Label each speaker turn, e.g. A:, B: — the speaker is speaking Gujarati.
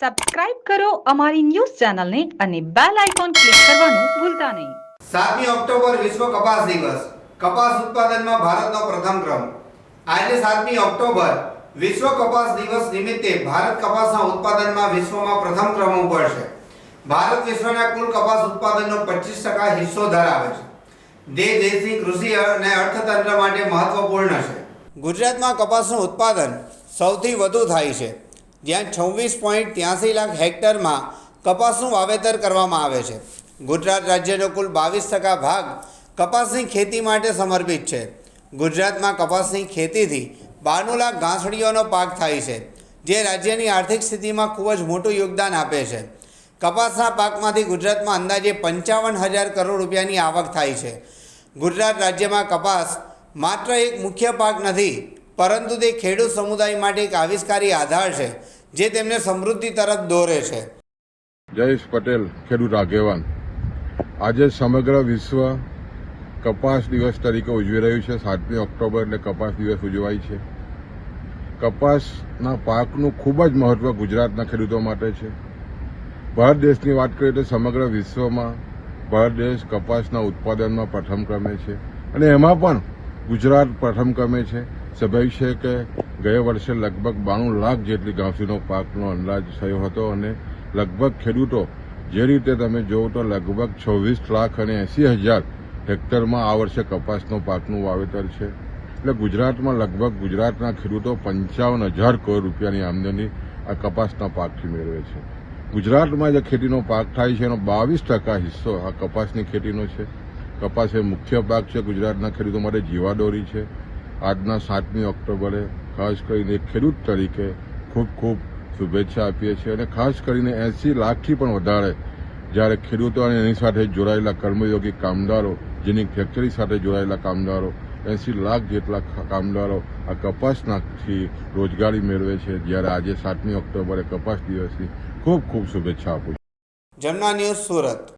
A: સબસ્ક્રાઇબ કરો અમારી ન્યૂઝ ચેનલને અને બેલ આઇકોન ક્લિક કરવાનું ભૂલતા નહીં.
B: સાતમી ઓક્ટોબર વિશ્વ કપાસ દિવસ. કપાસ ઉત્પાદનમાં ભારતનો પ્રથમ ક્રમ. આજે સાતમી ઓક્ટોબર. વિશ્વ કપાસ દિવસ નિમિત્તે ભારત કપાસના ઉત્પાદનમાં વિશ્વમાં પ્રથમ ક્રમ ઉપર છે ભારત વિશ્વના કુલ કપાસ ઉત્પાદનનો પચીસ ટકા હિસ્સો ધરાવે છે. જે દેશની કૃષિ અને અર્થતંત્ર માટે મહત્વપૂર્ણ છે. ગુજરાતમાં કપાસનું ઉત્પાદન સૌથી વધુ થાય છે. જ્યાં છવ્વીસ પોઈન્ટ ત્યાસી લાખ હેક્ટરમાં કપાસનું વાવેતર કરવામાં આવે છે. ગુજરાત રાજ્યનો કુલ બાવીસ ટકા ભાગ કપાસની ખેતી માટે સમર્પિત છે. ગુજરાતમાં કપાસની ખેતીથી બારનું લાખ ઘાસડીઓનો પાક થાય છે, જે રાજ્યની આર્થિક સ્થિતિમાં ખૂબ જ મોટું યોગદાન આપે છે. કપાસના પાકમાંથી ગુજરાતમાં અંદાજે પંચાવન હજાર કરોડ રૂપિયાની આવક થાય છે. ગુજરાત રાજ્યમાં કપાસ માત્ર એક મુખ્ય પાક નથી પરંતુ તે ખેડૂત સમુદાય માટે એક આવિષ્કારી આધાર છે, જે તેમને સમૃદ્ધિ તરફ દોરે છે.
C: જયેશ પટેલ, ખેડૂત આગેવાન. આજે સમગ્ર વિશ્વ કપાસ દિવસ તરીકે ઉજવી રહ્યું છે. સાતમી ઓક્ટોબર એટલે કપાસ દિવસ ઉજવાય છે. કપાસના પાકનું ખૂબ જ મહત્વ ગુજરાતના ખેડૂતો માટે છે. ભારત દેશની વાત કરીએ તો સમગ્ર વિશ્વમાં ભારત દેશ કપાસના ઉત્પાદનમાં પ્રથમ ક્રમે છે. અને એમાં પણ ગુજરાત પ્રથમ ક્રમે છે. સ્વાભાવિક છે કે ગયા વર્ષે લગભગ બાણું લાખ જેટલી ઘાસીનો પાકનો અંદાજ થયો હતો અને લગભગ ખેડૂતો જે રીતે તમે જોવો તો લગભગ છવ્વીસ લાખ અને એંસી હજાર હેક્ટરમાં આ વર્ષે કપાસનો પાકનું વાવેતર છે. એટલે ગુજરાતમાં લગભગ ગુજરાતના ખેડૂતો પંચાવન હજાર કરોડ રૂપિયાની આમદની આ કપાસના પાકથી મેળવે છે. ગુજરાતમાં જે ખેતીનો પાક થાય છે એનો બાવીસ ટકા હિસ્સો આ કપાસની ખેતીનો છે. કપાસ એ મુખ્ય પાક છે ગુજરાતના ખેડૂતો માટે જીવાદોરી છે. આજના સાતમી ઓક્ટોબરે ખાસ કરીને એક ખેડૂત તરીકે ખૂબ ખૂબ શુભેચ્છા આપીએ છીએ અને ખાસ કરીને એંસી લાખથી પણ વધારે જ્યારે ખેડૂતો અને એની સાથે જોડાયેલા કર્મયોગી કામદારો, જેની ફેક્ટરી સાથે જોડાયેલા કામદારો, એંસી લાખ જેટલા કામદારો આ કપાસનાથી રોજગારી મેળવે છે, જ્યારે આજે સાતમી ઓક્ટોબરે કપાસ દિવસની ખૂબ ખૂબ શુભેચ્છા આપું છું.
B: જમના ન્યૂઝ સુરત.